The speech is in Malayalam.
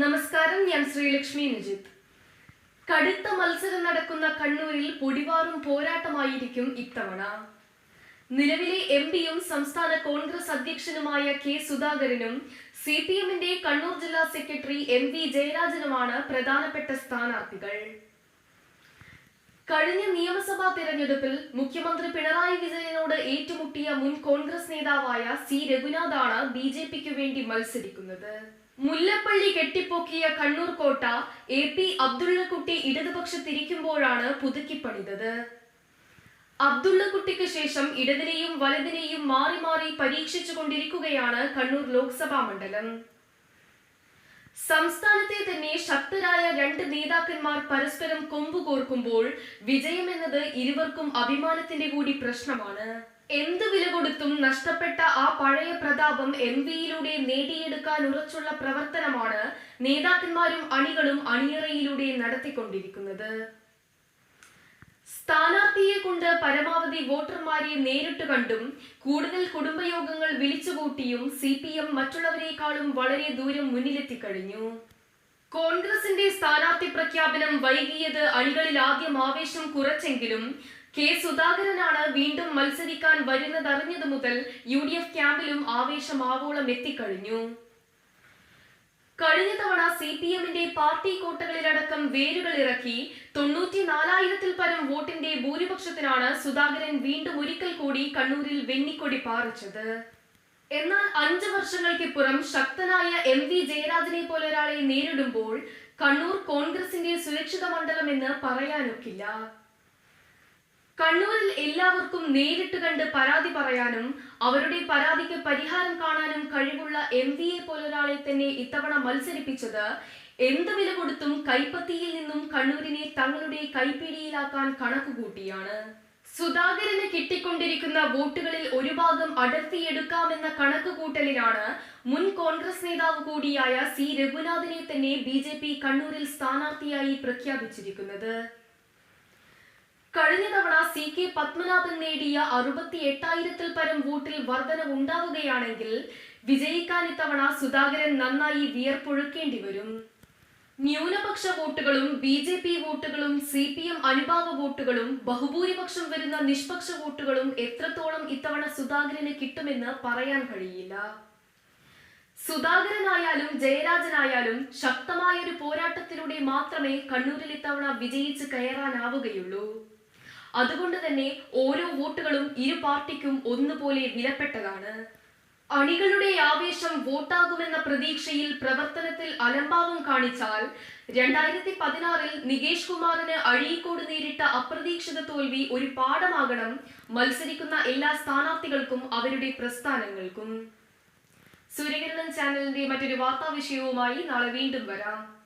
നമസ്കാരം ഞാൻ ശ്രീലക്ഷ്മി നിജിത്ത്. കടുത്ത മത്സരം നടക്കുന്ന കണ്ണൂരിൽ പൊടിവാറും പോരാട്ടമായിരിക്കും ഇത്തവണ. നിലവിലെ എം പിയും സംസ്ഥാന കോൺഗ്രസ് അധ്യക്ഷനുമായ കെ സുധാകരനും സി പി എമ്മിന്റെ കണ്ണൂർ ജില്ലാ സെക്രട്ടറി എം വി ജയരാജനുമാണ് പ്രധാനപ്പെട്ട സ്ഥാനാർത്ഥികൾ. കഴിഞ്ഞ നിയമസഭാ തെരഞ്ഞെടുപ്പിൽ മുഖ്യമന്ത്രി പിണറായി വിജയനോട് ഏറ്റുമുട്ടിയ മുൻ കോൺഗ്രസ് നേതാവായ സി രഘുനാഥാണ് ബി ജെ പിക്ക് വേണ്ടി മത്സരിക്കുന്നത്. മുല്ലപ്പള്ളി കെട്ടിപ്പൊക്കിയ കണ്ണൂർ കോട്ട എ പി അബ്ദുള്ളക്കുട്ടി ഇടതുപക്ഷത്തിരിക്കുമ്പോഴാണ് പുതുക്കിപ്പണിതത് അബ്ദുള്ളക്കുട്ടിക്ക് ശേഷം ഇടതിനെയും വലതിനെയും മാറി മാറി പരീക്ഷിച്ചു കൊണ്ടിരിക്കുകയാണ് കണ്ണൂർ ലോക്സഭാ മണ്ഡലം. സംസ്ഥാനത്തെ തന്നെ ശക്തരായ രണ്ട് നേതാക്കന്മാർ പരസ്പരം കൊമ്പുകോർക്കുമ്പോൾ വിജയമെന്നത് ഇരുവർക്കും അഭിമാനത്തിന്റെ കൂടി പ്രശ്നമാണ്. എന്ത് വില കൊടുത്തും നഷ്ടപ്പെട്ട ആ പഴയ പ്രതാപം എം വിയിലൂടെ നേടിയെടുക്കാൻ ഉറച്ചുള്ള പ്രവർത്തനമാണ് നേതാക്കന്മാരും അണികളും അണിയറയിലൂടെ നടത്തിക്കൊണ്ടിരിക്കുന്നത്. സ്ഥാനാർത്ഥിയെ കൊണ്ട് പരമാവധി വോട്ടർമാരെ നേരിട്ട് കണ്ടും കൂടുതൽ കുടുംബയോഗങ്ങൾ വിളിച്ചുകൂട്ടിയും സി പി എം മറ്റുള്ളവരെക്കാളും വളരെ ദൂരം മുന്നിലെത്തി കഴിഞ്ഞു കോൺഗ്രസിന്റെ സ്ഥാനാർത്ഥി പ്രഖ്യാപനം വൈകിയത് അണികളിൽ ആദ്യം ആവേശം കുറച്ചെങ്കിലും കെ സുധാകരനാണ് വീണ്ടും മത്സരിക്കാൻ വരുന്നതറിഞ്ഞതു മുതൽ യു ഡി എഫ് ക്യാമ്പിലും ആവേശം ആവോളം എത്തിക്കഴിഞ്ഞു. കഴിഞ്ഞ തവണ സി പി എമ്മിന്റെ പാർട്ടി കോട്ടകളിലടക്കം വേരുകൾ ഇറക്കി തൊണ്ണൂറ്റി നാലായിരത്തിൽ പരം വോട്ടിന്റെ ഭൂരിപക്ഷത്തിനാണ് സുധാകരൻ വീണ്ടും ഒരിക്കൽ കൂടി കണ്ണൂരിൽ വെന്നിക്കൊടി പാറിച്ചത്. എന്നാൽ അഞ്ചു വർഷങ്ങൾക്കിപ്പുറം ശക്തനായ എം വി ജയരാജനെ പോലൊരാളെ നേരിടുമ്പോൾ കണ്ണൂർ കോൺഗ്രസിന്റെ സുരക്ഷിത മണ്ഡലം എന്ന് പറയാനൊക്കില്ല. കണ്ണൂരിൽ എല്ലാവർക്കും നേരിട്ട് കണ്ട് പരാതി പറയാനും അവരുടെ പരാതിക്ക് പരിഹാരം കാണാനും കഴിവുള്ള എം വി എ പോലൊരാളെ തന്നെ ഇത്തവണ മത്സരിപ്പിച്ചത് എന്ത് വില കൊടുത്തും കൈപ്പത്തിയിൽ നിന്നും കണ്ണൂരിനെ തങ്ങളുടെ കൈപ്പിടിയിലാക്കാൻ കണക്കുകൂട്ടിയാണ്. സുധാകരന് കിട്ടിക്കൊണ്ടിരിക്കുന്ന വോട്ടുകളിൽ ഒരു ഭാഗം അടർത്തിയെടുക്കാമെന്ന കണക്കുകൂട്ടലിലാണ് മുൻ കോൺഗ്രസ് നേതാവ് കൂടിയായ സി രഘുനാഥിനെ തന്നെ ബി കണ്ണൂരിൽ സ്ഥാനാർത്ഥിയായി പ്രഖ്യാപിച്ചിരിക്കുന്നത്. കഴിഞ്ഞ തവണ സി കെ പത്മനാഭൻ നേടിയ അറുപത്തി എട്ടായിരത്തിൽ പരം വോട്ടിൽ വർധന ഉണ്ടാവുകയാണെങ്കിൽ വിജയിക്കാൻ ഇത്തവണ സുധാകരൻ നന്നായി വിയർപ്പൊഴുക്കേണ്ടി വരും. ന്യൂനപക്ഷ വോട്ടുകളും ബി ജെ പി വോട്ടുകളും സി പി എം അനുഭാവ വോട്ടുകളും ബഹുഭൂരിപക്ഷം വരുന്ന നിഷ്പക്ഷ വോട്ടുകളും എത്രത്തോളം ഇത്തവണ സുധാകരന് കിട്ടുമെന്ന് പറയാൻ കഴിയില്ല. സുധാകരനായാലും ജയരാജനായാലും ശക്തമായ ഒരു പോരാട്ടത്തിലൂടെ മാത്രമേ കണ്ണൂരിൽ ഇത്തവണ വിജയിച്ച് കയറാനാവുകയുള്ളൂ. അതുകൊണ്ട് തന്നെ ഓരോ വോട്ടുകളും ഇരു പാർട്ടിക്കും ഒന്നുപോലെ വിലപ്പെട്ടതാണ്. അണികളുടെ ആവേശം വോട്ടാകുമെന്ന പ്രതീക്ഷയിൽ പ്രവർത്തനത്തിൽ അലംഭാവം കാണിച്ചാൽ രണ്ടായിരത്തി പതിനാറിൽ നികേഷ് കുമാറിന് അഴീക്കോട് നേരിട്ട അപ്രതീക്ഷിത തോൽവി ഒരു പാഠമാകണം മത്സരിക്കുന്ന എല്ലാ സ്ഥാനാർത്ഥികൾക്കും അവരുടെ പ്രസ്ഥാനങ്ങൾക്കും. സൂര്യകിരണൻ ചാനലിന്റെ മറ്റൊരു വാർത്താ വിഷയവുമായി നാളെ വീണ്ടും വരാം.